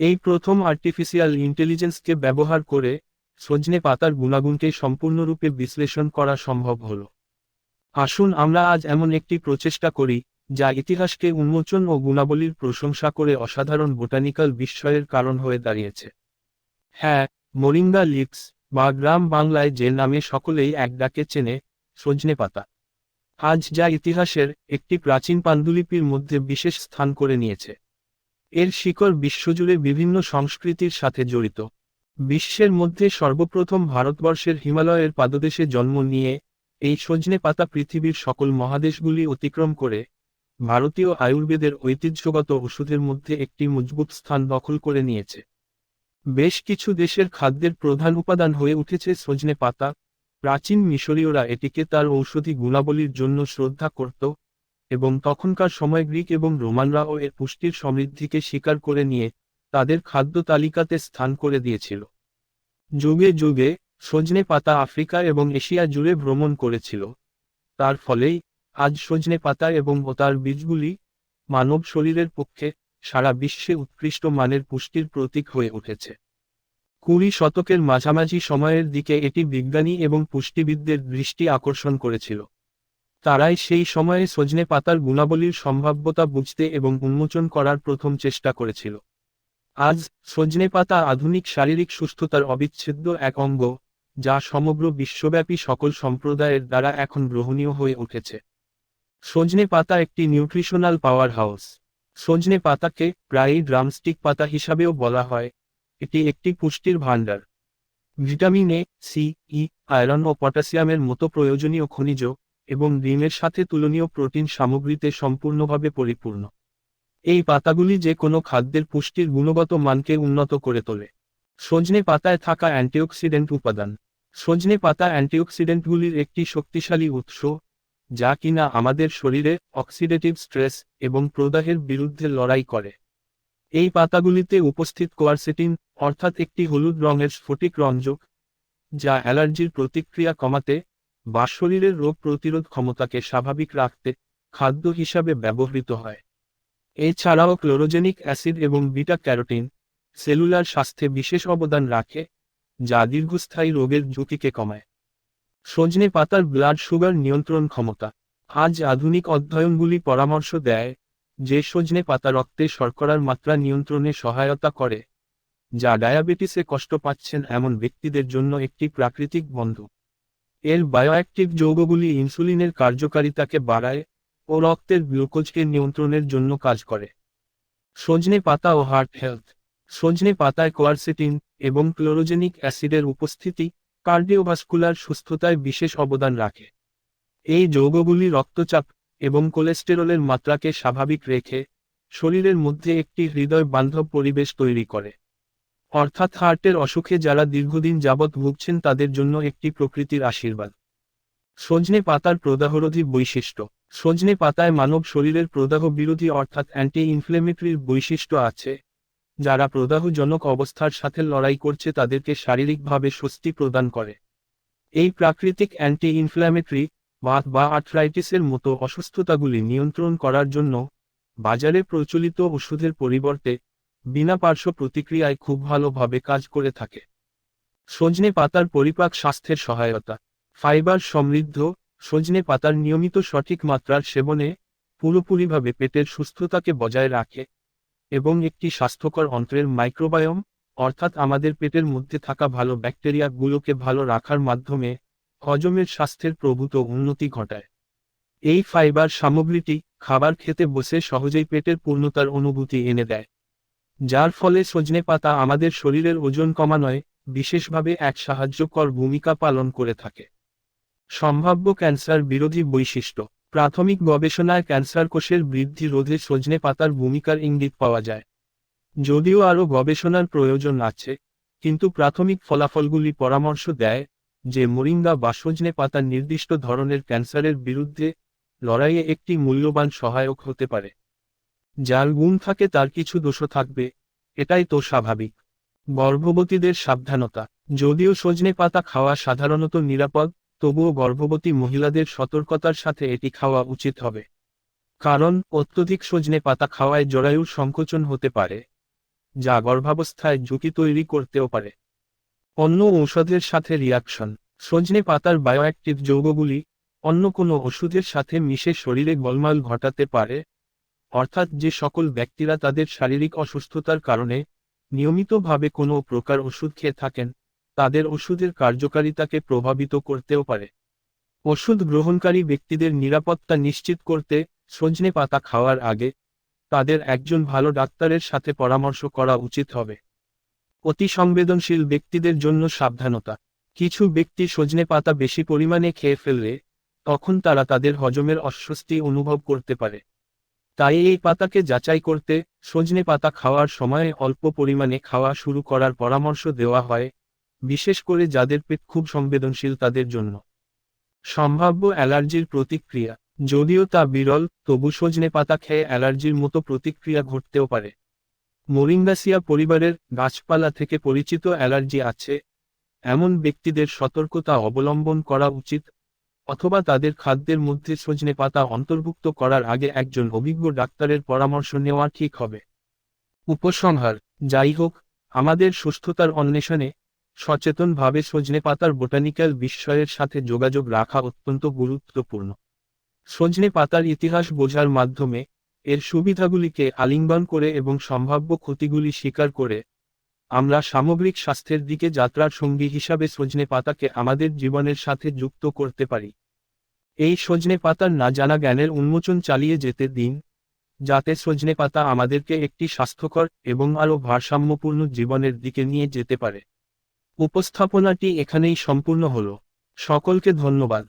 এই প্রথম আর্টিফিশিয়াল ইন্টেলিজেন্সকে ব্যবহার করে সজনে পাতার গুণাগুণকে সম্পূর্ণরূপে বিশ্লেষণ করা সম্ভব হল। আসুন আমরা আজ এমন একটি প্রচেষ্টা করি, যা ইতিহাসকে উন্মোচন ও গুণাবলীর প্রশংসা করে অসাধারণ বোটানিক্যাল বিস্ময়ের কারণ হয়ে দাঁড়িয়েছে। হ্যাঁ মরিঙ্গা লিক্স, বা গ্রাম বাংলায় যে নামে সকলেই এক ডাকে চেনে, সজনে পাতা। আজ যা ইতিহাসের একটি প্রাচীন পাণ্ডুলিপির মধ্যে বিশেষ স্থান করে নিয়েছে। এর শিকড় বিশ্বজুড়ে বিভিন্ন সংস্কৃতির সাথে জড়িত। বিশ্বের মধ্যে সর্বপ্রথম ভারতবর্ষের হিমালয়ের পাদদেশে জন্ম নিয়ে এই সজনে পাতা পৃথিবীর সকল মহাদেশগুলি অতিক্রম করে ভারতীয় আয়ুর্বেদের ঐতিহ্যগত ওষুধের মধ্যে একটি মজবুত স্থান দখল করে নিয়েছে। বেশ কিছু দেশের খাদ্যের প্রধান উপাদান হয়ে উঠেছে সজনে পাতা। প্রাচীন মিশরীয়রা এটিকে তার ঔষধি গুণাবলীর জন্য শ্রদ্ধা করত এবং তখনকার সময় গ্রিক এবং রোমানরাও এর পুষ্টির সমৃদ্ধিকে স্বীকার করে নিয়ে তাদের খাদ্য তালিকাতে স্থান করে দিয়েছিল। যুগে যুগে সজনে পাতা আফ্রিকা এবং এশিয়া জুড়ে ভ্রমণ করেছিল। তার ফলেই আজ সজনে পাতা এবং তার বীজগুলি মানব শরীরের পক্ষে সারা বিশ্বে উৎকৃষ্ট মানের পুষ্টির প্রতীক হয়ে উঠেছে। কুড়ি শতকের মাঝামাঝি সময়ের দিকে এটি বিজ্ঞানী এবং পুষ্টিবিদদের দৃষ্টি আকর্ষণ করেছিল। তারাই সেই সময়ে সজনে পাতার গুণাবলীর সম্ভাব্যতা বুঝতে এবং উন্মোচন করার প্রথম চেষ্টা করেছিল। আজ, সজনে পাতা আধুনিক শারীরিক সুস্থতার অবিচ্ছেদ্য এক অঙ্গ, যা সমগ্র বিশ্বব্যাপী সকল সম্প্রদায়ের দ্বারা এখন গ্রহণীয় হয়ে উঠেছে। সজনে পাতা একটি নিউট্রিশনাল পাওয়ার হাউস সজনে পাতাকে প্রায়ই ড্রামস্টিক পাতা হিসাবেও বলা হয়। এটি একটি পুষ্টির ভাণ্ডার। Vitamin A, C, E, iron ও পটাশিয়ামের মতো প্রয়োজনীয় খনিজ এবং ডিমের সাথে তুলনীয় প্রোটিন সামগ্রীতে সম্পূর্ণভাবে পরিপূর্ণ। এই পাতাগুলি যে কোনো খাদ্যের পুষ্টির গুণগত মানকে উন্নত করে তোলে। সজনে পাতায় থাকা অ্যান্টিঅক্সিডেন্ট উপাদান। সজনে পাতা অ্যান্টিঅক্সিডেন্টগুলির একটি শক্তিশালী উৎস, যা কিনা আমাদের শরীরে অক্সিডেটিভ স্ট্রেস এবং প্রদাহের বিরুদ্ধে লড়াই করে। এই পাতাগুলিতে উপস্থিত কোয়ারসেটিন, অর্থাৎ একটি হলুদ রঙের স্ফটিক রঞ্জক, যা অ্যালার্জির প্রতিক্রিয়া কমাতে বা শরীরের রোগ প্রতিরোধ ক্ষমতাকে স্বাভাবিক রাখতে খাদ্য হিসাবে ব্যবহৃত হয়। এছাড়াও ক্লোরোজেনিক অ্যাসিড এবং বিটা ক্যারোটিন সেলুলার স্বাস্থ্যে বিশেষ অবদান রাখে, যা দীর্ঘস্থায়ী রোগের ঝুঁকিকে কমায়। সজনে পাতার ব্লাড সুগার নিয়ন্ত্রণ ক্ষমতা আজ আধুনিক অধ্যয়নগুলি পরামর্শ দেয় যে সজনে পাতা রক্তে শর্করার মাত্রা নিয়ন্ত্রণে সহায়তা করে, যা ডায়াবেটিসে কষ্ট পাচ্ছেন এমন ব্যক্তিদের জন্য একটি প্রাকৃতিক বন্ধু এর বায়োঅ্যাক্টিভ যৌগগুলি ইনসুলিনের কার্যকারিতাকে বাড়ায় ও রক্তের গ্লুকোজকে নিয়ন্ত্রণের জন্য কাজ করে। সজনে পাতা ও হার্ট হেলথ সজনে পাতায় কোয়ারসেটিন এবং ক্লোরোজেনিক অ্যাসিডের উপস্থিতি কার্ডিওভাস্কুলার সুস্থতায় বিশেষ অবদান রাখে। এই যৌগগুলি রক্তচাপ এবং কোলেস্টেরলের মাত্রাকে স্বাভাবিক রেখে শরীরের মধ্যে একটি হৃদয় বান্ধব পরিবেশ তৈরি করে। অর্থাৎ হার্টের অসুখে যারা দীর্ঘদিন যাবৎ ভুগছেন তাদের জন্য একটি প্রকৃতির আশীর্বাদ। সজনে পাতার প্রদাহরোধী বৈশিষ্ট্য। সজনে পাতায় মানব শরীরের প্রদাহ বিরোধী অর্থাৎ অ্যান্টি ইনফ্লেমেটরির বৈশিষ্ট্য আছে, যারা প্রদাহজনক অবস্থার সাথে লড়াই করছে তাদেরকে শারীরিকভাবে স্বস্তি প্রদান করে। এই প্রাকৃতিক অ্যান্টি ইনফ্ল্যামেটরি বাত বা আর্থ্রাইটিসের মতো অসুস্থতাগুলি নিয়ন্ত্রণ করার জন্য বাজারে প্রচলিত ওষুধের পরিবর্তে বিনা পার্শ্ব প্রতিক্রিয়ায় খুব ভালোভাবে কাজ করে থাকে। সজনে পাতার পরিপাক স্বাস্থ্যের সহায়তা। ফাইবার সমৃদ্ধ, সজনে পাতার নিয়মিত সঠিক মাত্রার সেবনে পুরোপুরিভাবে পেটের সুস্থতাকে বজায় রাখে এবং একটি স্বাস্থ্যকর অন্ত্রের মাইক্রোবায়োম, অর্থাৎ আমাদের পেটের মধ্যে থাকা ভালো ব্যাকটেরিয়াগুলোকে ভালো রাখার মাধ্যমে হজমের স্বাস্থ্যের প্রভূত উন্নতি ঘটায়। এই ফাইবার সামগ্রীটি খাবার খেতে বসে সহজেই পেটের পূর্ণতার অনুভূতি এনে দেয়। যার ফলে সজনে পাতা আমাদের শরীরের ওজন কমানোয় বিশেষভাবে এক সাহায্যকর ভূমিকা পালন করে থাকে। সম্ভাব্য ক্যান্সার বিরোধী বৈশিষ্ট্য। প্রাথমিক গবেষণায় ক্যান্সার কোষের বৃদ্ধি রোধে সজনে পাতার ভূমিকার ইঙ্গিত পাওয়া যায়। যদিও আরও গবেষণার প্রয়োজন আছে, কিন্তু প্রাথমিক ফলাফলগুলি পরামর্শ দেয় যে মোরিঙ্গা বা সজনে পাতা নির্দিষ্ট ধরনের ক্যান্সারের বিরুদ্ধে লড়াইয়ে একটি মূল্যবান সহায়ক হতে পারে। যার গুণ থাকে তার কিছু দোষও থাকবে। এটাই তো স্বাভাবিক। গর্ভবতীদের সাবধানতা। যদিও সজনে পাতা খাওয়া সাধারণত নিরাপদ, তবুও গর্ভবতী মহিলাদের সতর্কতার সাথে এটি খাওয়া উচিত হবে। কারণ, অত্যধিক সজনে পাতা খাওয়ায় জরায়ুর সংকোচন হতে পারে, যা গর্ভাবস্থায় ঝুঁকি তৈরি করতেও পারে। অন্য ঔষধের সাথে রিয়াকশন। সজনে পাতার বায়োঅ্যাক্টিভ যৌগগুলি অন্য কোনো ওষুধের সাথে মিশে শরীরে গোলমাল ঘটাতে পারে অর্থাৎ যে সকল ব্যক্তিরা তাদের শারীরিক অসুস্থতার কারণে নিয়মিতভাবে কোনো প্রকার ওষুধ খেয়ে থাকেন, তাদের ওষুধের কার্যকারিতাকে প্রভাবিত করতেও পারে। ওষুধ গ্রহণকারী ব্যক্তিদের নিরাপত্তা নিশ্চিত করতে সজনে পাতা খাওয়ার আগে তাদের একজন ভালো ডাক্তারের সাথে পরামর্শ করা উচিত হবে। অতি সংবেদনশীল ব্যক্তিদের জন্য সাবধানতা। কিছু ব্যক্তি সজনে পাতা বেশি পরিমাণে খেয়ে ফেললে তখন তারা তাদের হজমের অস্বস্তি অনুভব করতে পারে। তাই এই পাতাকে যাচাই করতে সজনে পাতা খাওয়ার সময়ে অল্প পরিমাণে খাওয়া শুরু করার পরামর্শ দেওয়া হয়, বিশেষ করে যাদের পেট খুব সংবেদনশীল তাদের জন্য। সম্ভাব্য অ্যালার্জির প্রতিক্রিয়া, যদিও তা বিরল, তবু সজনে পাতা খেয়ে অ্যালার্জির মতো প্রতিক্রিয়া ঘটতেও পারে। মোরিঙ্গাসিয়া পরিবারের গাছপালা থেকে পরিচিত অ্যালার্জি আছে, এমন ব্যক্তিদের সতর্কতা অবলম্বন করা উচিত অথবা তাদের খাদ্যের মধ্যে সজনে পাতা অন্তর্ভুক্ত করার আগে একজন অভিজ্ঞ ডাক্তারের পরামর্শ নেওয়া ঠিক হবে। উপসংহার, যাই হোক, আমাদের সুস্থতার অন্বেষণে সচেতনভাবে সজনে পাতার বোটানিক্যাল বিস্ময়ের সাথে যোগাযোগ রাখা অত্যন্ত গুরুত্বপূর্ণ। সজনে পাতার ইতিহাস বোঝার মাধ্যমে এর সুবিধাগুলিকে আলিঙ্গন করে এবং সম্ভাব্য ক্ষতিগুলি স্বীকার করে আমরা সামগ্রিক স্বাস্থ্যের দিকে যাত্রার সঙ্গী হিসাবে সজনে পাতাকে আমাদের জীবনের সাথে যুক্ত করতে পারি। এই সজনে পাতার না জানা জ্ঞানের উন্মোচন চালিয়ে যেতে দিন, যাতে সজনে পাতা আমাদেরকে একটি স্বাস্থ্যকর এবং আরও ভারসাম্যপূর্ণ জীবনের দিকে নিয়ে যেতে পারে। উপস্থাপনাটি এখানেই সম্পূর্ণ হল। সকলকে ধন্যবাদ।